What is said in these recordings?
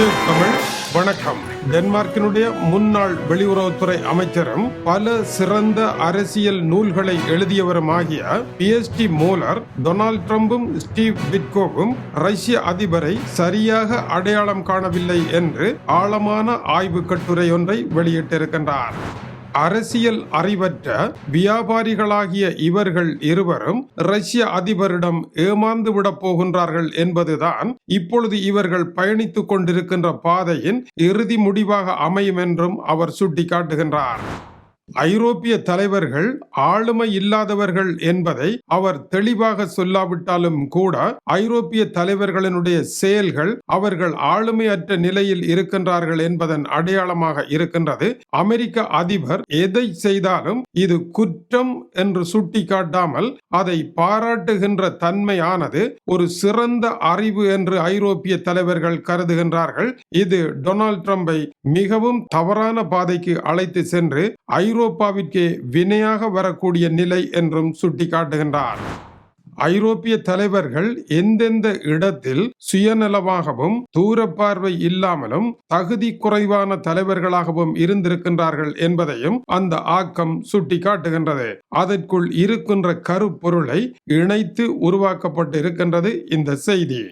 இது தமிழ். வணக்கம். டென்மார்க்கினுடைய முன்னாள் வெளியுறவுத்துறை அமைச்சரும் பல சிறந்த அரசியல் நூல்களை எழுதியவருமாகிய பிஎஸ்டி மூலர் டொனால்ட் ட்ரம்பும் ஸ்டீவ் பிட்கோவும் ரஷ்ய அதிபரை சரியாக அடையாளம் காணவில்லை என்று ஆழமான ஆய்வு கட்டுரை ஒன்றை வெளியிட்டிருக்கின்றார். அரசியல் அறிவற்ற வியாபாரிகளாகிய இவர்கள் இருவரும் ரஷ்ய அதிபரிடம் ஏமாந்து விடப் போகின்றார்கள் என்பதுதான் இப்பொழுது இவர்கள் பயணித்துக் கொண்டிருக்கின்ற பாதையின் இறுதி முடிவாக அமையும் என்றும் அவர் சுட்டிக்காட்டுகின்றார். ஐரோப்பிய தலைவர்கள் ஆளுமை இல்லாதவர்கள் என்பதை அவர் தெளிவாக சொல்லாவிட்டாலும் கூட ஐரோப்பிய தலைவர்களினுடைய செயல்கள் அவர்கள் ஆளுமையற்ற நிலையில் இருக்கின்றார்கள் என்பதன் அடையாளமாக இருக்கின்றது. அமெரிக்க அதிபர் எதை செய்தாலும் இது குற்றம் என்று சுட்டிக்காட்டாமல் அதை பாராட்டுகின்ற தன்மையானது ஒரு சிறந்த அறிவு என்று ஐரோப்பிய தலைவர்கள் கருதுகின்றார்கள். இது டொனால்ட் ட்ரம்பை மிகவும் தவறான பாதைக்கு அழைத்து சென்று ஐரோப்பாவிற்கே வினையாக வரக்கூடிய நிலை என்றும் சுட்டிக்காட்டுகின்றார். ஐரோப்பிய தலைவர்கள் எந்தெந்த இடத்தில் சுயநலமாகவும் தூரப்பார்வை இல்லாமலும் தகுதி குறைவான தலைவர்களாகவும் இருந்திருக்கின்றார்கள் என்பதையும் அந்த ஆக்கம் சுட்டிக்காட்டுகின்றது. அதற்குள் இருக்கின்ற கருப்பொருளை இணைத்து உருவாக்கப்பட்டு இருக்கின்றது இந்த செய்தி.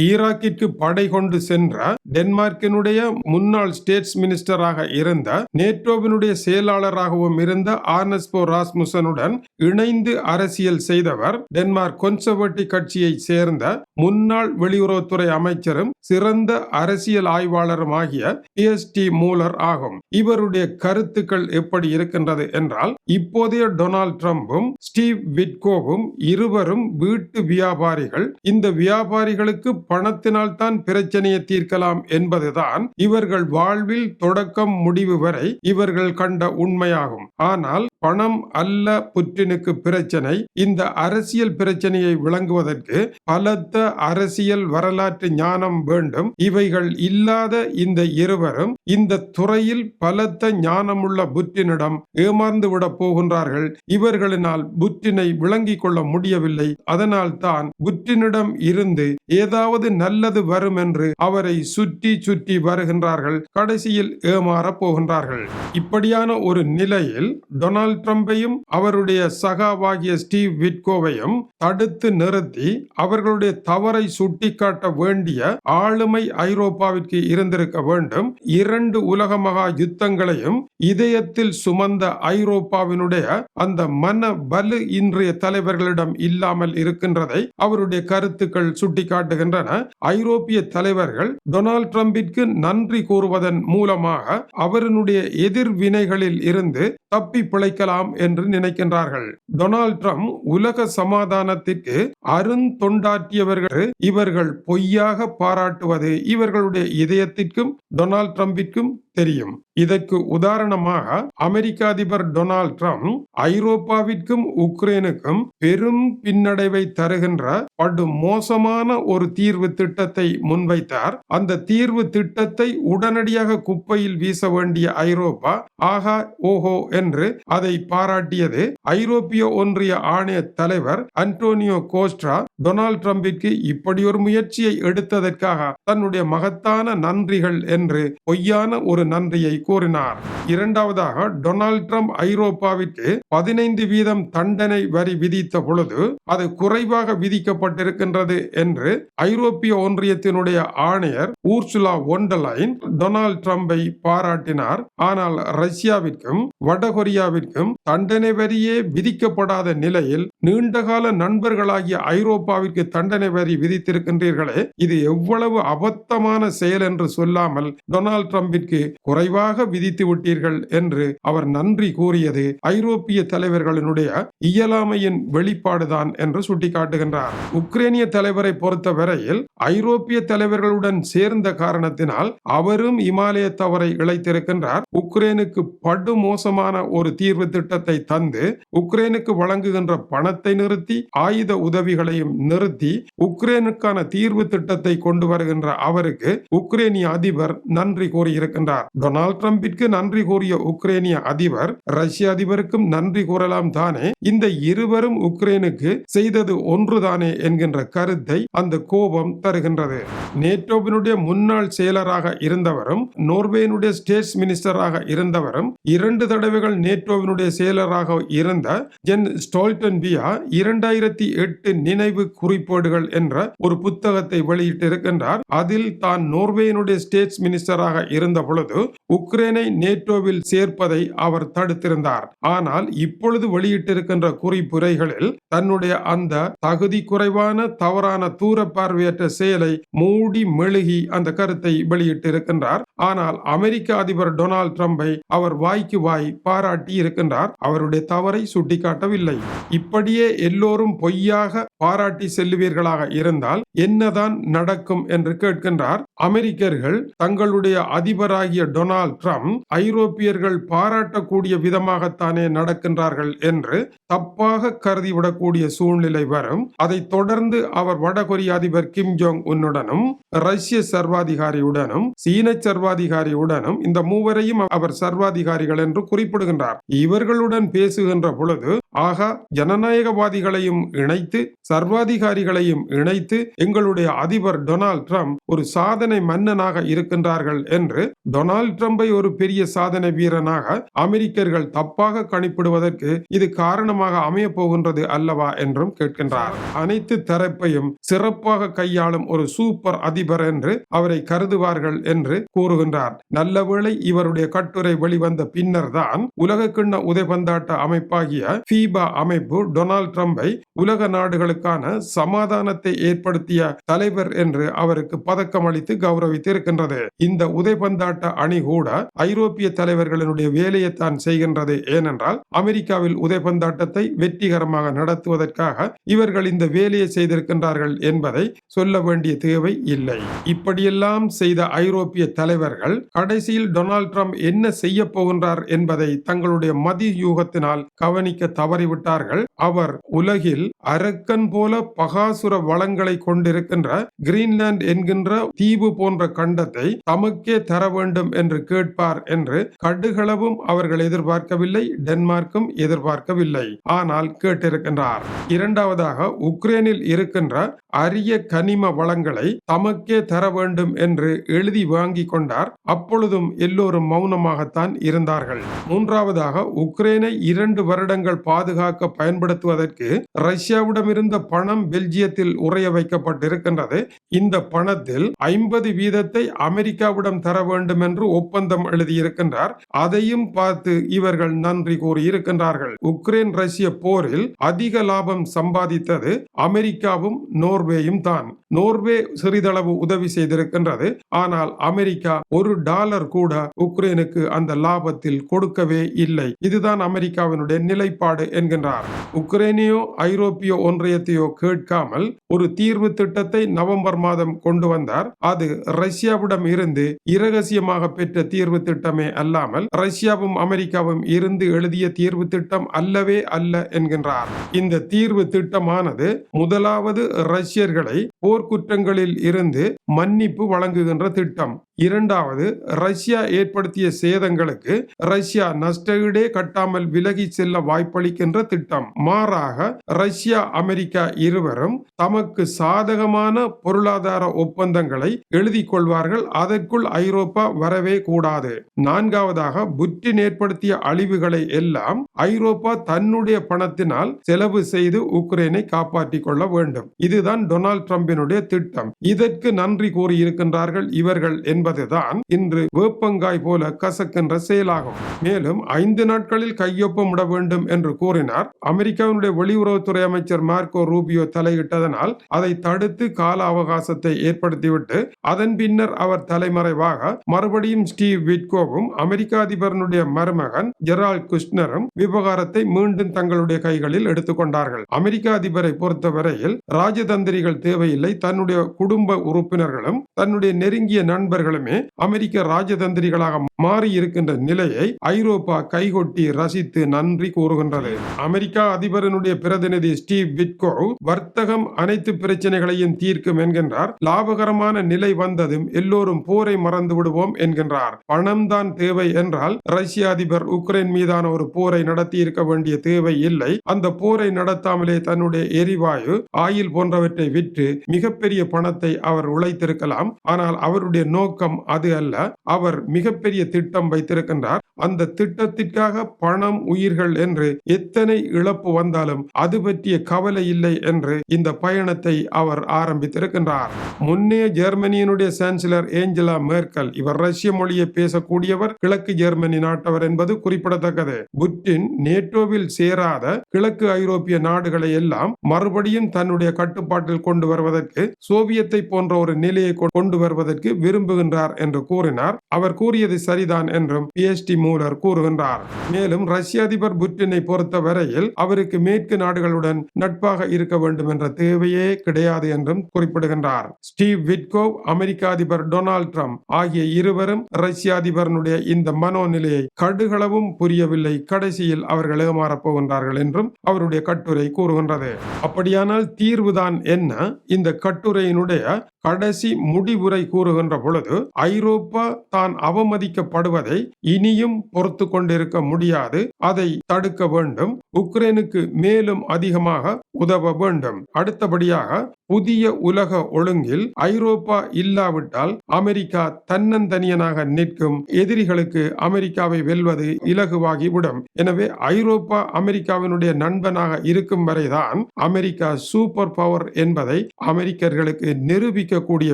ஈராக்கிற்கு படை கொண்டு சென்ற டென்மார்க்கினுடைய முன்னாள் ஸ்டேட்ஸ் மினிஸ்டராக இருந்த நேட்டோவினுடைய செயலாளராகவும் இருந்த ஆர்னஸ்போ ராஸ்முசனுடன் இணைந்து அரசியல் செய்தவர் டென்மார்க் கொன்சர்வேட்டிவ் கட்சியை சேர்ந்த முன்னாள் வெளியுறவுத்துறை அமைச்சரும் சிறந்த அரசியல் ஆய்வாளரும் ஆகிய பிஎஸ்டி மூலர் ஆகும். இவருடைய கருத்துக்கள் எப்படி இருக்கின்றது என்றால் இப்போதைய டொனால்ட் ட்ரம்பும் ஸ்டீவ் விட்கோவும் இருவரும் வீட்டு வியாபாரிகள். இந்த வியாபாரிகளுக்கு பணத்தினால் தான் பிரச்சனையை தீர்க்கலாம் என்பதுதான் இவர்கள் வாழ்வில் தொடக்கம் முடிவு வரை இவர்கள் கண்ட உண்மையாகும். ஆனால் பணம் அல்ல புற்றினுக்கு பிரச்சனை. இந்த அரசியல் பிரச்சனையை விளங்குவதற்கு பலத்த அரசியல் வரலாற்று ஞானம் வேண்டும். இவைகள் இல்லாத இந்த இருவரும் இந்த துறையில் பலத்த ஞானமுள்ள புற்றினிடம் ஏமாந்து விட போகின்றார்கள். இவர்களினால் புற்றினை விளங்கிக் கொள்ள முடியவில்லை. அதனால் தான் புற்றினிடம் இருந்து ஏதாவது நல்லது வரும் என்று அவரை சுற்றி சுற்றி வருகின்றார்கள் கடைசியில் ஏமாறப் போகின்றார்கள். இப்படியான ஒரு நிலையில் டொனால்ட் ட்ரம்பையும் அவருடைய சகாவாகிய ஸ்டீவ் விட்கோவையும் தடுத்து நிறுத்தி அவர்களுடைய தவறை சுட்டிக்காட்ட வேண்டிய ஆளுமை ஐரோப்பாவிற்கு இருந்திருக்க வேண்டும். இரண்டு உலக மகா யுத்தங்களையும் இதயத்தில் சுமந்த ஐரோப்பாவினுடைய அந்த மன பலு இன்றைய தலைவர்களிடம் இல்லாமல் இருக்கின்றதை அவருடைய கருத்துக்கள் சுட்டிக்காட்டுகின்றன. ஐரோப்பிய தலைவர்கள் டொனால்ட் டிரம்பிற்கு நன்றி கூறுவதன் மூலமாக அவருடைய எதிர்வினைகளில் இருந்து தப்பி பிழைக்கலாம் என்று நினைக்கின்றார்கள். டொனால்ட் ட்ரம்ப் உலக சமாதானத்திற்கு அருந்தொண்டாற்றியவர்கள் இவர்கள் பொய்யாக பாராட்டுவது இவர்களுடைய இதயத்திற்கும் டொனால்ட் ட்ரம்பிற்கும் தெரியும். இதற்கு உதாரணமாக அமெரிக்க அதிபர் டொனால்ட் ட்ரம்ப் ஐரோப்பாவிற்கும் உக்ரைனுக்கும் பெரும் பின்னடைவை தருகின்ற படு மோசமான ஒரு தீர்வு திட்டத்தை முன்வைத்தார். அந்த தீர்வு திட்டத்தை உடனடியாக குப்பையில் வீச வேண்டிய ஐரோப்பா ஆகா ஓஹோ என்று அதை பாராட்டியது. ஐரோப்பிய ஒன்றிய ஆணைய தலைவர் அன்டோனியோ கோஸ்ட்ரா டொனால்ட் ட்ரம்பிற்கு இப்படி ஒரு முயற்சியை எடுத்ததற்காக தன்னுடைய மகத்தான நன்றிகள் என்று பொய்யான ஒரு ஒரு நன்றியை கூறினார். இரண்டாவதாக டொனால்ட் ட்ரம்ப் ஐரோப்பாவிற்கு பதினைந்து வீதம் தண்டனை வரி விதித்த பொழுது அது குறைவாக விதிக்கப்பட்டிருக்கின்றது என்று ஐரோப்பிய ஒன்றியத்தினுடைய ஆணையர் ஊர்சுலா ஒண்டலைன் டொனால்ட் ட்ரம்பை பாராட்டினார். ஆனால் ரஷ்யாவிற்கும் வடகொரியாவிற்கும் தண்டனை வரியே விதிக்கப்படாத நிலையில் நீண்டகால நண்பர்களாகிய ஐரோப்பாவிற்கு தண்டனை வரி விதித்திருக்கின்றீர்களே இது எவ்வளவு அபத்தமான செயல் என்று சொல்லாமல் டொனால்ட் ட்ரம்பிற்கு குறைவாக விதித்து விட்டீர்கள் என்று அவர் நன்றி கூறியது ஐரோப்பிய தலைவர்களினுடைய இயலாமையின் வெளிப்பாடுதான் என்று சுட்டிக்காட்டுகின்றார். உக்ரைனிய தலைவரை பொறுத்த வரையில் ஐரோப்பிய தலைவர்களுடன் சேர்ந்த காரணத்தினால் அவரும் இமாலய தவறை இழைத்திருக்கின்றார். உக்ரைனுக்கு படு மோசமான ஒரு தீர்வு திட்டத்தை தந்து உக்ரைனுக்கு வழங்குகின்ற பணத்தை நிறுத்தி ஆயுத உதவிகளையும் நிறுத்தி உக்ரைனுக்கான தீர்வு திட்டத்தை கொண்டு வருகின்ற அவருக்கு உக்ரைனிய அதிபர் நன்றி கூறியிருக்கின்றார். கூறியுள்ளார் டொனால்ட் டிரம்பிற்கு நன்றி கூறிய உக்ரைனிய அதிபர் ரஷ்ய அதிபருக்கும் நன்றி கூறலாம் தானே. இந்த இருவரும் உக்ரைனுக்கு செய்தது ஒன்றுதானே என்கின்ற கருத்தை அந்த கோபம் தருகின்றது. நேட்டோவினுடைய முன்னாள் செயலராக இருந்தவரும் நோர்வேயினுடைய ஸ்டேட்ஸ் மினிஸ்டராக இருந்தவரும் இரண்டு தடவைகள் நேட்டோவினுடைய செயலராக இருந்த ஜென் ஸ்டோல்டன்பியா இரண்டாயிரத்தி எட்டு நினைவு குறிப்பேடுகள் என்ற ஒரு புத்தகத்தை வெளியிட்டிருக்கின்றார். அதில் தான் நோர்வேயினுடைய ஸ்டேட்ஸ் மினிஸ்டராக இருந்த பொழுது போது உக்ரைனை நேட்டோவில் சேர்ப்பதை அவர் தடுத்திருந்தார். ஆனால் இப்பொழுது வெளியிட்டிருக்கின்ற குறிப்புரைகளில் தன்னுடைய அந்த தகுதி குறைவான தவறான தூர பார்வையற்ற செயலை மூடி மெழுகி அந்த கருத்தை வெளியிட்டிருக்கின்றார். ஆனால் அமெரிக்க அதிபர் டொனால்ட் ட்ரம்பை அவர் வாய்க்கு வாய் பாராட்டி இருக்கின்றார். அவருடைய தவறை சுட்டிக்காட்டவில்லை. இப்படியே எல்லோரும் பொய்யாக பாராட்டி செல்லுவீர்களாக இருந்தால் என்னதான் நடக்கும் என்று கேட்கின்றார். அமெரிக்கர்கள் தங்களுடைய அதிபராகிய டொனால்ட் ட்ரம்ப் ஐரோப்பியர்கள் பாராட்டக்கூடிய விதமாகத்தானே நடக்கின்றார்கள் என்று தப்பாக கருதிவிடக்கூடிய சூழ்நிலை வரும். அதை தொடர்ந்து அவர் வடகொரிய அதிபர் கிம் ஜோங் உன்னுடனும் ரஷ்ய சர்வாதிகாரியுடனும் சீன சர்வாதிகாரியுடனும் இந்த மூவரையும் அவர் சர்வாதிகாரிகள் என்று குறிப்பிடுகின்றார். இவர்களுடன் பேசுகின்ற பொழுது ஆகா ஜனநாயகவாதிகளையும் இணைத்து சர்வாதிகாரிகளையும் இணைத்து எங்களுடைய அதிபர் டொனால்ட் ட்ரம்ப் ஒரு சாதனை மன்னனாக இருக்கின்றார்கள் என்று டொனால்ட் ட்ரம்பை ஒரு பெரிய சாதனை வீரனாக அமெரிக்கர்கள் தப்பாக கணிப்பிடுவதற்கு இது காரணமாக அமைய போகின்றது அல்லவா என்றும் கேட்கின்றார். அனைத்து தரப்பையும் சிறப்பாக கையாளும் ஒரு சூப்பர் அதிபர் என்று அவரை கருதுவார்கள் என்று கூறுகின்றார். நல்லவேளை இவருடைய கட்டுரை வெளிவந்த பின்னர் தான் உலக கிண்ண உதைபந்தாட்ட அமைப்பாகிய பீபா அமைப்பு டொனால்ட் ட்ரம்பை உலக நாடுகளுக்கான சமாதானத்தை ஏற்படுத்திய தலைவர் என்று அவருக்கு பதக்கம் அளித்து கௌரவித்து இருக்கின்றது இந்த உதைபந்தாட்ட அணி கூட ஐரோப்பிய தலைவர்களினுடைய வேலையைத்தான் செய்கின்றது. ஏனென்றால் அமெரிக்காவில் உதைபந்தாட்டத்தை வெற்றிகரமாக நடத்துவதற்காக இவர்கள் இந்த வேலையை செய்திருக்கின்றார்கள் என்பதை சொல்ல வேண்டிய தேவை இல்லை. இப்படியெல்லாம் செய்த ஐரோப்பிய தலைவர்கள் கடைசியில் டொனால்ட் ட்ரம்ப் என்ன செய்ய போகின்றார் என்பதை தங்களுடைய மதி யூகத்தினால் கவனிக்க தவறிவிட்டார்கள். அவர் உலகில் அரக்கன் போல பகாசுர வளங்களை கொண்டிருக்கின்ற கிரீன்லாந்து என்கின்ற தீவு போன்ற கண்டத்தை தமக்கே தர வேண்டும் என்று கேட்பார் என்று கடுகளவும் அவர்கள் எதிர்பார்க்கவில்லை டென்மார்க்கும் எதிர்பார்க்கவில்லை. ஆனால் கேட்டிருக்கின்றார். இரண்டாவதாக உக்ரைனில் இருக்கின்ற அரிய கனிம வளங்களை தமக்கே தர வேண்டும் என்று எழுதி வாங்கி கொண்டார். அப்பொழுதும் எல்லோரும் மௌனமாகத்தான் இருந்தார்கள். மூன்றாவதாக உக்ரைனை இரண்டு வருடங்கள் பாதுகாக்க பயன்படுத்துவதற்கு ரஷ்யாவிடம் இருந்த பணம் பெல்ஜியத்தில் உறைய வைக்கப்பட்டிருக்கின்றது. இந்த பணத்தில் ஐம்பது வீதத்தை அமெரிக்காவிடம் தர வேண்டும் என்று ஒப்பந்தம் எழுதியிருக்கின்றார். அதையும் பார்த்து இவர்கள் நன்றி கூறியிருக்கின்றார்கள். உக்ரைன் ரஷ்ய போரில் அதிக லாபம் சம்பாதித்தது அமெரிக்காவும் நோர்வேயும் தான். நோர்வே சிறிதளவு உதவி செய்திருக்கின்றது. ஆனால் அமெரிக்கா ஒரு டாலர் கூட உக்ரைனுக்கு அந்த லாபத்தில் கொடுக்கவே இல்லை. இதுதான் அமெரிக்காவினுடைய நிலைப்பாடு என்கின்றார். உக்ரைனையோ ஐரோப்பிய ஒன்றியத்தையோ கேட்காமல் ஒரு தீர்வு திட்டத்தை நவம்பர் மாதம் கொண்டு வந்தார். அது ரஷ்யாவிடம் இருந்து இரகசியமாக பெற்ற தீர்வு திட்டமே அல்லாமல் ரஷ்யாவும் அமெரிக்காவும் இருந்து எழுதிய தீர்வு திட்டம் அல்லவே அல்ல என்கின்றார். இந்த தீர்வு திட்டமானது முதலாவது ரஷ்யர்களை போர்க்குற்றங்களில் இருந்து மன்னிப்பு வழங்குகின்ற திட்டம். இரண்டாவது ரஷ்யா ஏற்படுத்திய சேதங்களுக்கு ரஷ்யா நஷ்டஈடே கட்டாமல் விலகி செல்ல வாய்ப்பளிக்கின்ற திட்டம். மாறாக ரஷ்யா அமெரிக்கா இருவரும் தமக்கு சாதகமான பொருளாதார ஒப்பந்தங்களை எழுதி கொள்வார்கள். அதற்குள் ஐரோப்பா வரவே கூடாது. நான்காவதாக புட்டின் ஏற்படுத்திய அழிவுகளை எல்லாம் ஐரோப்பா தன்னுடைய பணத்தினால் செலவு செய்து உக்ரைனை காப்பாற்றிக் கொள்ள வேண்டும். இதுதான் டொனால்ட் ட்ரம்பினுடைய திட்டம். இதற்கு நன்றி கூறியிருக்கின்றார்கள் இவர்கள் என்பதுதான் இன்று வேப்பங்காய் போல கசக்கின்ற செயலாகும். மேலும் ஐந்து நாட்களில் கையொப்பமிட வேண்டும் என்று கூறினார். அமெரிக்காவினுடைய வெளியுறவுத்துறை அமைச்சர் மார்க்கோ ரூபியோ தலையிட்டதனால் அதை தடுத்து கால அவகாசத்தை ஏற்படுத்திவிட்டு அதன் பின்னர் அவர் தலைமறைவாக மறுபடியும் ஸ்டீவ் விட்கோவும் அமெரிக்க அதிபரனுடைய மருமகன் ஜெரால்ட் குஷ்னரும் விவகாரத்தை மீண்டும் தங்களுடைய கைகளில் எடுத்துக்கொண்டார்கள் அமெரிக்க அதிபரை பொறுத்தவரையில் ராஜதந்திரிகள் தேவையில்லை. தன்னுடைய குடும்ப உறுப்பினர்களும் தன்னுடைய நெருங்கிய நண்பர்கள் நாடுகளுமே அமெரிக்க ராஜதந்திரிகளாக மாறி இருக்கின்ற நிலையை ஐரோப்பா கைகொட்டி ரசித்து நன்றி கூறுகின்றது. அமெரிக்கா அதிபரனுடைய பிரதிநிதி ஸ்டீவ் விட்கோ வர்த்தகம் அனைத்து பிரச்சனைகளையும் தீர்க்கும் என்கின்றார். லாபகரமான நிலை வந்ததும் எல்லோரும் போரை மறந்து விடுவோம் என்கின்றார். பணம் தான் தேவை என்றால் ரஷ்ய அதிபர் உக்ரைன் மீதான ஒரு போரை நடத்தி இருக்க வேண்டிய தேவை இல்லை. அந்த போரை நடத்தாமலே தன்னுடைய எரிவாயு ஆயில் போன்றவற்றை விற்று மிகப்பெரிய பணத்தை அவர் உழைத்திருக்கலாம். ஆனால் அவருடைய நோக்கம் நோக்கம் அது அல்ல. அவர் மிகப்பெரிய திட்டம் வைத்திருக்கின்றார். அந்த திட்டத்திற்காக பணம் உயிர்கள் என்று எத்தனை இழப்பு வந்தாலும் அது பற்றிய கவலை இல்லை என்று இந்த பயணத்தை அவர் ஆரம்பித்திருக்கின்றார். முன்னே ஜெர்மனியினுடைய சான்சலர் ஏஞ்சலா மேர்க்கல் இவர் ரஷ்ய மொழியை பேசக்கூடியவர் கிழக்கு ஜெர்மனி நாட்டவர் என்பது குறிப்பிடத்தக்கது. புட்டின் நேட்டோவில் சேராத கிழக்கு ஐரோப்பிய நாடுகளை எல்லாம் மறுபடியும் தன்னுடைய கட்டுப்பாட்டில் கொண்டு வருவதற்கு சோவியத்தை போன்ற ஒரு நிலையை கொண்டு வருவதற்கு விரும்புகின்ற விரும்புகின்றார் என்று கூறினார். அவர் கூறியது சரிதான் என்றும் பிஎஸ்டி மூலர் கூறுகின்றார். மேலும் ரஷ்ய அதிபர் புட்டினை பொறுத்த வரையில் அவருக்கு மேற்கு நாடுகளுடன் நட்பாக இருக்க வேண்டும் என்ற தேவையே கிடையாது என்றும் குறிப்பிடுகின்றார். ஸ்டீவ் விட்கோவ் அமெரிக்க அதிபர் டொனால்ட் ட்ரம்ப் ஆகிய இருவரும் ரஷ்ய அதிபரனுடைய இந்த மனோநிலையை கடுகளவும் புரியவில்லை. கடைசியில் அவர்கள் ஏமாறப் போகின்றார்கள் என்றும் அவருடைய கட்டுரை கூறுகின்றது. அப்படியானால் தீர்வுதான் என்ன? இந்த கட்டுரையினுடைய கடைசி முடிவுரை கூறுகின்ற பொழுது ஐரோப்பா தான் அவமதிக்கப்படுவதை இனியும் பொறுத்து கொண்டிருக்க முடியாது. அதை தடுக்க வேண்டும். உக்ரைனுக்கு மேலும் அதிகமாக உதவ வேண்டும். அடுத்தபடியாக புதிய உலக ஒழுங்கில் ஐரோப்பா இல்லாவிட்டால் அமெரிக்கா தன்னந்தனியனாக நிற்கும். எதிரிகளுக்கு அமெரிக்காவை வெல்வது இலகுவாகிவிடும். எனவே ஐரோப்பா அமெரிக்காவினுடைய நண்பனாக இருக்கும் வரைதான் அமெரிக்கா சூப்பர் பவர் என்பதை அமெரிக்கர்களுக்கு நிரூபிக்கக்கூடிய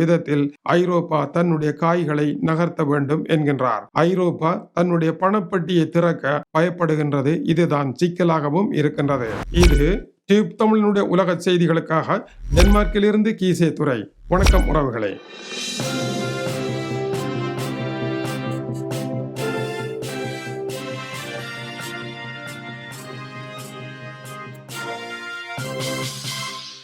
விதத்தில் ஐரோப்பா தன்னுடைய காய்களை நகர்த்த வேண்டும் என்கின்றார். ஐரோப்பா தன்னுடைய பணப்பட்டியை திறக்க பயப்படுகின்றது. இதுதான் சிக்கலாகவும் இருக்கின்றது. இது டியூப் தமிழினுடைய உலக செய்திகளுக்காக டென்மார்க்கிலிருந்து கீசே துறை வணக்கம் உறவுகளே.